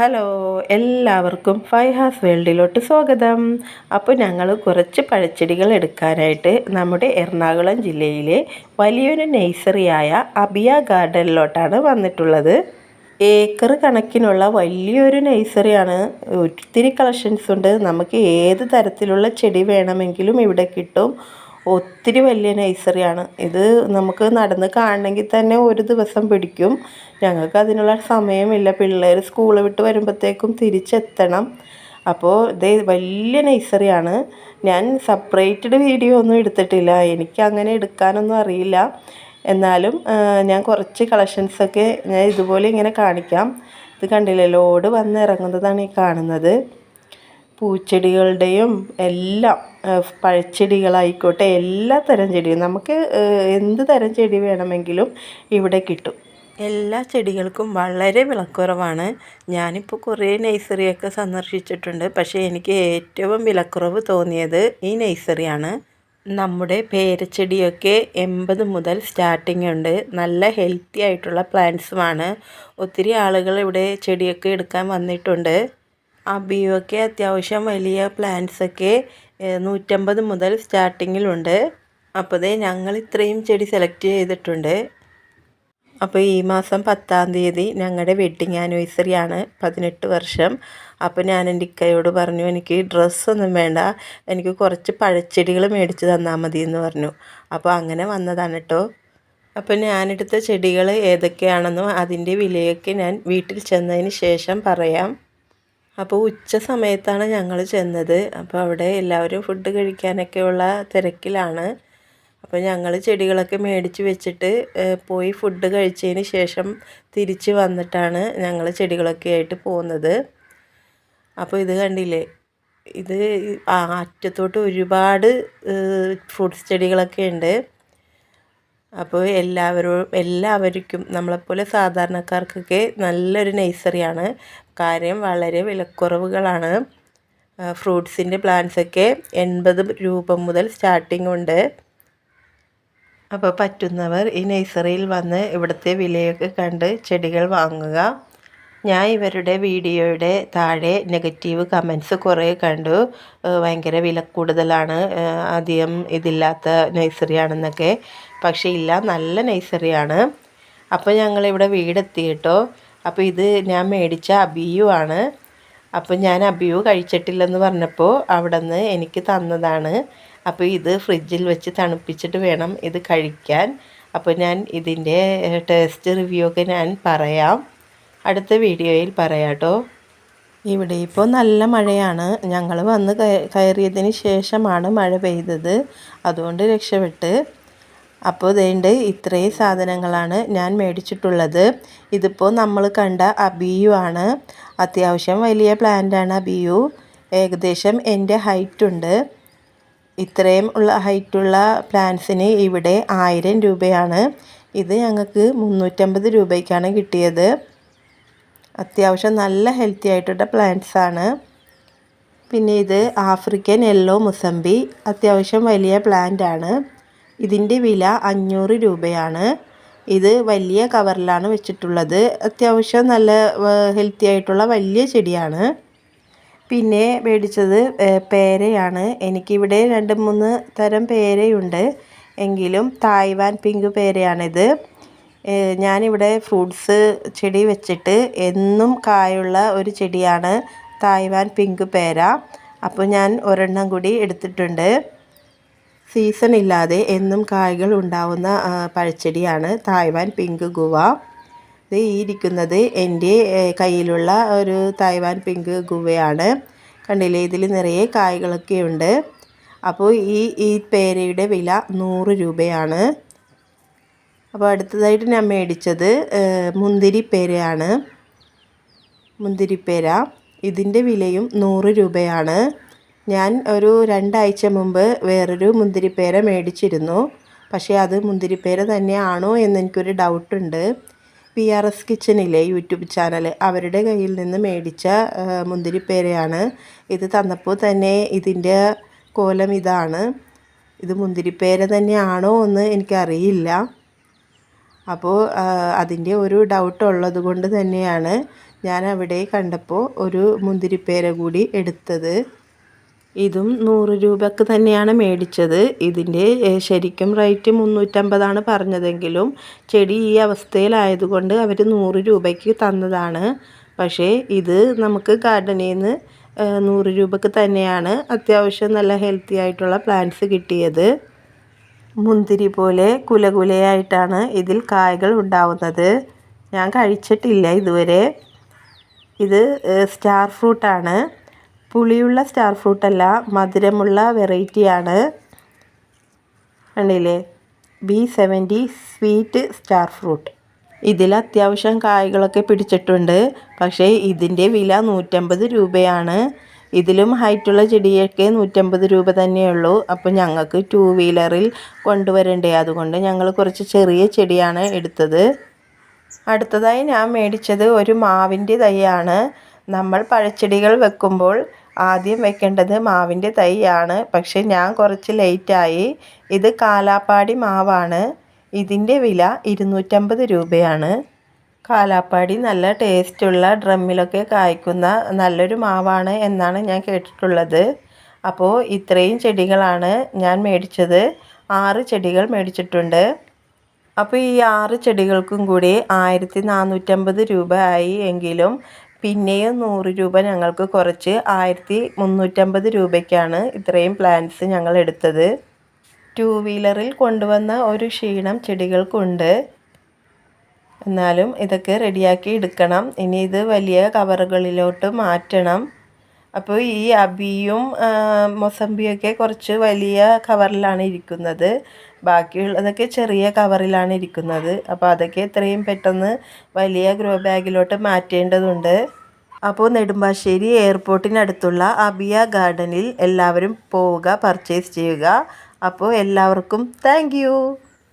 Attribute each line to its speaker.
Speaker 1: Hello എല്ലാവർക്കും ഫൈഹാസ് വേൾഡിലോട്ട് സ്വാഗതം. അപ്പോൾ ഞങ്ങൾ കുറച്ച് പഴച്ചെടികൾ എടുക്കാനായിട്ട് നമ്മുടെ എറണാകുളം ജില്ലയിലെ വലിയൊരു നേഴ്സറിയായ അബിയ ഗാർഡനിലോട്ടാണ് വന്നിട്ടുള്ളത്. ഏക്കർ കണക്കിനുള്ള വലിയൊരു നേഴ്സറിയാണ്. ഒത്തിരി കളക്ഷൻസ് ഉണ്ട്. നമുക്ക് ഏത് തരത്തിലുള്ള ചെടി വേണമെങ്കിലും ഇവിടെ കിട്ടും. ഒത്തിരി വലിയ നഴ്സറിയാണ് ഇത് നമുക്ക് നടന്ന് കാണണമെങ്കിൽ തന്നെ ഒരു ദിവസം പിടിക്കും. ഞങ്ങൾക്ക് അതിനുള്ള സമയമില്ല. പിള്ളേർ സ്കൂൾ വിട്ട് വരുമ്പോഴത്തേക്കും തിരിച്ചെത്തണം. അപ്പോൾ ഇത് വലിയ നഴ്സറിയാണ് ഞാൻ സെപ്പറേറ്റഡ് വീഡിയോ ഒന്നും എടുത്തിട്ടില്ല. എനിക്ക് അങ്ങനെ എടുക്കാനൊന്നും അറിയില്ല. എന്നാലും ഞാൻ കുറച്ച് കളക്ഷൻസൊക്കെ ഞാൻ ഇതുപോലെ ഇങ്ങനെ കാണിക്കാം. ഇത് കണ്ടില്ലേ? ലോഡ് വന്നിറങ്ങുന്നതാണ് ഈ കാണുന്നത്. പൂച്ചെടികളുടെയും എല്ലാം പഴച്ചെടികളായിക്കോട്ടെ എല്ലാ തരം ചെടിയും നമുക്ക് എന്ത് തരം ചെടി വേണമെങ്കിലും ഇവിടെ കിട്ടും. എല്ലാ ചെടികൾക്കും വളരെ വിലക്കുറവാണ്. ഞാനിപ്പോൾ കുറേ നഴ്സറിയൊക്കെ സന്ദർശിച്ചിട്ടുണ്ട്. പക്ഷേ എനിക്ക് ഏറ്റവും വിലക്കുറവ് തോന്നിയത് ഈ നഴ്സറിയാണ്. നമ്മുടെ പേരച്ചെടിയൊക്കെ എൺപത് മുതൽ സ്റ്റാർട്ടിംഗ് ഉണ്ട്. നല്ല ഹെൽത്തി ആയിട്ടുള്ള പ്ലാന്റ്സുമാണ്. ഒത്തിരി ആളുകൾ ഇവിടെ ചെടിയൊക്കെ എടുക്കാൻ വന്നിട്ടുണ്ട്. അബിയൊക്കെ അത്യാവശ്യം വലിയ പ്ലാന്റ്സൊക്കെ നൂറ്റമ്പത് മുതൽ സ്റ്റാർട്ടിങ്ങിലുണ്ട് അപ്പോൾ ദേ ഞങ്ങൾ ഇത്രയും ചെടി സെലക്ട് ചെയ്തിട്ടുണ്ട്. അപ്പോൾ ഈ മാസം പത്താം തീയതി ഞങ്ങളുടെ വെഡ്ഡിങ് ആനിവേഴ്സറി ആണ് പതിനെട്ട് വർഷം. അപ്പോൾ ഞാൻ എന്റെ ഇക്കയോട് പറഞ്ഞു എനിക്ക് ഡ്രസ്സൊന്നും വേണ്ട എനിക്ക് കുറച്ച് പഴച്ചെടികൾ മേടിച്ച് തന്നാൽ മതി എന്ന് പറഞ്ഞു. അപ്പോൾ അങ്ങനെ വന്നതാണ് കേട്ടോ അപ്പോൾ ഞാനെടുത്ത ചെടികൾ ഏതൊക്കെയാണെന്നോ അതിന്റെ വിലയൊക്കെ ഞാൻ വീട്ടിൽ ചെന്നതിന് ശേഷം പറയാം. അപ്പോൾ ഉച്ച സമയത്താണ് ഞങ്ങൾ ചെന്നത്. അപ്പോൾ അവിടെ എല്ലാവരും ഫുഡ് കഴിക്കാനൊക്കെയുള്ള തിരക്കിലാണ്. അപ്പോൾ ഞങ്ങൾ ചെടികളൊക്കെ മേടിച്ച് വെച്ചിട്ട് പോയി ഫുഡ് കഴിച്ചതിന് ശേഷം തിരിച്ച് വന്നിട്ടാണ് ഞങ്ങൾ ചെടികളൊക്കെ ആയിട്ട് പോകുന്നത് അപ്പോൾ ഇത് കണ്ടില്ലേ? ഇത് ആ അറ്റത്തോട്ട് ഒരുപാട് ഫ്രൂട്ട്സ് ചെടികളൊക്കെ ഉണ്ട്. അപ്പോൾ എല്ലാവരും എല്ലാവർക്കും നമ്മളെപ്പോലെ സാധാരണക്കാർക്കൊക്കെ നല്ലൊരു നഴ്സറിയാണ്. കാര്യം വളരെ വിലക്കുറവുകളാണ്. ഫ്രൂട്ട്സിന്റെ പ്ലാന്റ്സൊക്കെ എൺപത് രൂപ മുതൽ സ്റ്റാർട്ടിംഗ് ഉണ്ട്. അപ്പോൾ പറ്റുന്നവർ ഈ നഴ്സറിയിൽ വന്ന് ഇവിടുത്തെ വിലയൊക്കെ കണ്ട് ചെടികൾ വാങ്ങുക. ഞാൻ ഇവരുടെ വീഡിയോയുടെ താഴെ നെഗറ്റീവ് കമൻസ് കുറേ കണ്ടു. ഭയങ്കര വില കൂടുതലാണ്. അധികം ഇതില്ലാത്ത നഴ്സറിയാണെന്നൊക്കെ. പക്ഷേ ഇല്ല നല്ല നഴ്സറിയാണ്. അപ്പോൾ ഞങ്ങളിവിടെ വീടെത്തി കേട്ടോ. അപ്പോൾ ഇത് ഞാൻ മേടിച്ച അബിയു ആണ്. അപ്പോൾ ഞാൻ അബിയു കഴിച്ചിട്ടില്ലെന്ന് പറഞ്ഞപ്പോൾ അവിടെ നിന്ന് എനിക്ക് തന്നതാണ്. അപ്പോൾ ഇത് ഫ്രിഡ്ജിൽ വെച്ച് തണുപ്പിച്ചിട്ട് വേണം ഇത് കഴിക്കാൻ. അപ്പോൾ ഞാൻ ഇതിന്റെ ടേസ്റ്റ് റിവ്യൂ ഒക്കെ ഞാൻ പറയാം. അടുത്ത വീഡിയോയിൽ പറയാട്ടോ. ഇവിടെ ഇപ്പോൾ നല്ല മഴയാണ്. ഞങ്ങൾ വന്ന് കയറിയതിന് ശേഷമാണ് മഴ പെയ്തത്. അതുകൊണ്ട് രക്ഷപ്പെട്ട്. അപ്പോൾ ഇതേണ്ട് ഇത്രയും സാധനങ്ങളാണ് ഞാൻ മേടിച്ചിട്ടുള്ളത്. ഇതിപ്പോൾ നമ്മൾ കണ്ട അബിയു ആണ്. അത്യാവശ്യം വലിയ പ്ലാന്റാണ് അബിയു. ഏകദേശം എന്റെ ഹൈറ്റ് ഉണ്ട്. ഇത്രയും ഉള്ള ഹൈറ്റുള്ള പ്ലാന്റ്സിന് ഇവിടെ ആയിരം രൂപയാണ്. ഇത് ഞങ്ങൾക്ക് മുന്നൂറ്റമ്പത് രൂപയ്ക്കാണ് കിട്ടിയത്. അത്യാവശ്യം നല്ല ഹെൽത്തി ആയിട്ടുള്ള പ്ലാന്റ്സ് ആണ്. പിന്നെ ഇത് ആഫ്രിക്കൻ യെല്ലോ മുസംബി അത്യാവശ്യം വലിയ പ്ലാന്റ് ആണ്. ഇതിന്റെ വില അഞ്ഞൂറ് രൂപയാണ്. ഇത് വലിയ കവറിലാണ് വെച്ചിട്ടുള്ളത്. അത്യാവശ്യം നല്ല ഹെൽത്തി ആയിട്ടുള്ള വലിയ ചെടിയാണ്. പിന്നെ മേടിച്ചത് പേരയാണ്. എനിക്കിവിടെ രണ്ട് മൂന്ന് തരം പേരയുണ്ട്. എങ്കിലും തായ്വാൻ പിങ്ക് പേരയാണിത്. ഞാനിവിടെ ഫ്രൂട്ട്സ് ചെടി വെച്ചിട്ട് എന്നും കായുള്ള ഒരു ചെടിയാണ് തായ്വാൻ പിങ്ക് പേര. അപ്പോൾ ഞാൻ ഒരെണ്ണം കൂടി എടുത്തിട്ടുണ്ട്. സീസൺ ഇല്ലാതെ എന്നും കായകൾ ഉണ്ടാവുന്ന പഴച്ചെടിയാണ് തായ്വാൻ പിങ്ക് ഗുവ. ഇത് ഈ ഇരിക്കുന്നത് എന്റെ കയ്യിലുള്ള ഒരു തായ്വാൻ പിങ്ക് ഗുവയാണ്. കണ്ടില്ലേ? ഇതിൽ നിറയെ കായകളൊക്കെ ഉണ്ട്. അപ്പോൾ ഈ ഈ പേരയുടെ വില നൂറ് രൂപയാണ്. അപ്പോൾ അടുത്തതായിട്ട് ഞാൻ മേടിച്ചത് മുന്തിരിപ്പേരയാണ് മുന്തിരിപ്പേര ഇതിന്റെ വിലയും നൂറ് രൂപയാണ്. ഞാൻ ഒരു രണ്ടാഴ്ച മുമ്പ് വേറൊരു മുന്തിരിപ്പേര മേടിച്ചിരുന്നു. പക്ഷേ അത് മുന്തിരിപ്പേര തന്നെയാണോ എന്ന് എനിക്കൊരു ഡൗട്ടുണ്ട്. പി ആർ എസ് കിച്ചണിലെ യൂട്യൂബ് ചാനൽ അവരുടെ കയ്യിൽ നിന്ന് മേടിച്ച മുന്തിരിപ്പേരയാണ് ഇത് തന്നപ്പോൾ തന്നെ ഇതിന്റെ കോലം ഇതാണ്. ഇത് മുന്തിരിപ്പേര തന്നെയാണോ എന്ന് എനിക്കറിയില്ല. അപ്പോൾ അതിന്റെ ഒരു ഡൗട്ട് ഉള്ളത് കൊണ്ട് തന്നെയാണ് ഞാൻ അവിടെ കണ്ടപ്പോൾ ഒരു മുന്തിരിപ്പേര കൂടി എടുത്തത്. ഇതും നൂറ് രൂപക്ക് തന്നെയാണ് മേടിച്ചത്. ഇതിന്റെ ശരിക്കും റേറ്റ് മുന്നൂറ്റമ്പതാണ് പറഞ്ഞതെങ്കിലും ചെടി ഈ അവസ്ഥയിലായതുകൊണ്ട് അവർ നൂറ് രൂപയ്ക്ക് തന്നതാണ്. പക്ഷേ ഇത് നമുക്ക് ഗാർഡനിൽ നിന്ന് നൂറ് രൂപക്ക് തന്നെയാണ് അത്യാവശ്യം നല്ല ഹെൽത്തി ആയിട്ടുള്ള പ്ലാന്റ്സ് കിട്ടിയത്. മുന്തിരി പോലെ കുലകുലയായിട്ടാണ് ഇതിൽ കായകൾ ഉണ്ടാവുന്നത്. ഞാൻ കഴിച്ചിട്ടില്ല ഇതുവരെ. ഇത് സ്റ്റാർ ഫ്രൂട്ടാണ് പുളിയുള്ള സ്റ്റാർ ഫ്രൂട്ടല്ല മധുരമുള്ള വെറൈറ്റിയാണ് കണ്ടില്ലേ? B seventy sweet star fruit. ഇതിൽ അത്യാവശ്യം കായ്കളൊക്കെ പിടിച്ചിട്ടുണ്ട്. പക്ഷേ ഇതിന്റെ വില നൂറ്റമ്പത് രൂപയാണ്. ഇതിലും ഹൈറ്റുള്ള ചെടിയൊക്കെ നൂറ്റമ്പത് രൂപ തന്നെയുള്ളൂ. അപ്പോൾ ഞങ്ങൾക്ക് ടൂ വീലറിൽ കൊണ്ടുവരണ്ടേ. അതുകൊണ്ട് ഞങ്ങൾ കുറച്ച് ചെറിയ ചെടിയാണ് എടുത്തത്. അടുത്തതായി ഞാൻ മേടിച്ചത് ഒരു മാവിന്റെ തൈയാണ്. നമ്മൾ പഴച്ചെടികൾ വെക്കുമ്പോൾ ആദ്യം വെക്കേണ്ടത് മാവിന്റെ തൈയാണ്. പക്ഷേ ഞാൻ കുറച്ച് ലേറ്റായി ഇത് കാലാപ്പാടി മാവാണ്. ഇതിന്റെ വില ഇരുന്നൂറ്റമ്പത് രൂപയാണ്. കാലാപ്പാടി നല്ല ടേസ്റ്റുള്ള ഡ്രമ്മിലൊക്കെ കായ്ക്കുന്ന നല്ലൊരു മാവാണ് എന്നാണ് ഞാൻ കേട്ടിട്ടുള്ളത്. അപ്പോൾ ഇത്രയും ചെടികളാണ് ഞാൻ മേടിച്ചത്. ആറ് ചെടികൾ മേടിച്ചിട്ടുണ്ട്. അപ്പോൾ ഈ ആറ് ചെടികൾക്കും കൂടി ആയിരത്തി നാനൂറ്റമ്പത് രൂപ ആയി എങ്കിലും പിന്നെയും നൂറ് രൂപ ഞങ്ങൾക്ക് കുറച്ച് ആയിരത്തി മുന്നൂറ്റമ്പത് രൂപയ്ക്കാണ് ഇത്രയും പ്ലാന്റ്സ് ഞങ്ങൾ എടുത്തത്. ടൂ വീലറിൽ കൊണ്ടുവന്ന ഒരു ക്ഷീണം ചെടികൾക്കുണ്ട്. എന്നാലും ഇതൊക്കെ റെഡിയാക്കി എടുക്കണം. ഇനി ഇത് വലിയ കവറുകളിലോട്ട് മാറ്റണം. അപ്പോൾ ഈ അബിയും മൊസമ്പിയൊക്കെ കുറച്ച് വലിയ കവറിലാണ് ഇരിക്കുന്നത്. ബാക്കിയുള്ളതൊക്കെ ചെറിയ കവറിലാണ് ഇരിക്കുന്നത്. അപ്പോൾ അതൊക്കെ എത്രയും പെട്ടെന്ന് വലിയ ഗ്രോ ബാഗിലോട്ട് മാറ്റേണ്ടതുണ്ട്. അപ്പോൾ നെടുമ്പാശ്ശേരി എയർപോർട്ടിനടുത്തുള്ള അബിയ ഗാർഡനിൽ എല്ലാവരും പോവുക പർച്ചേസ് ചെയ്യുക. അപ്പോൾ എല്ലാവർക്കും താങ്ക്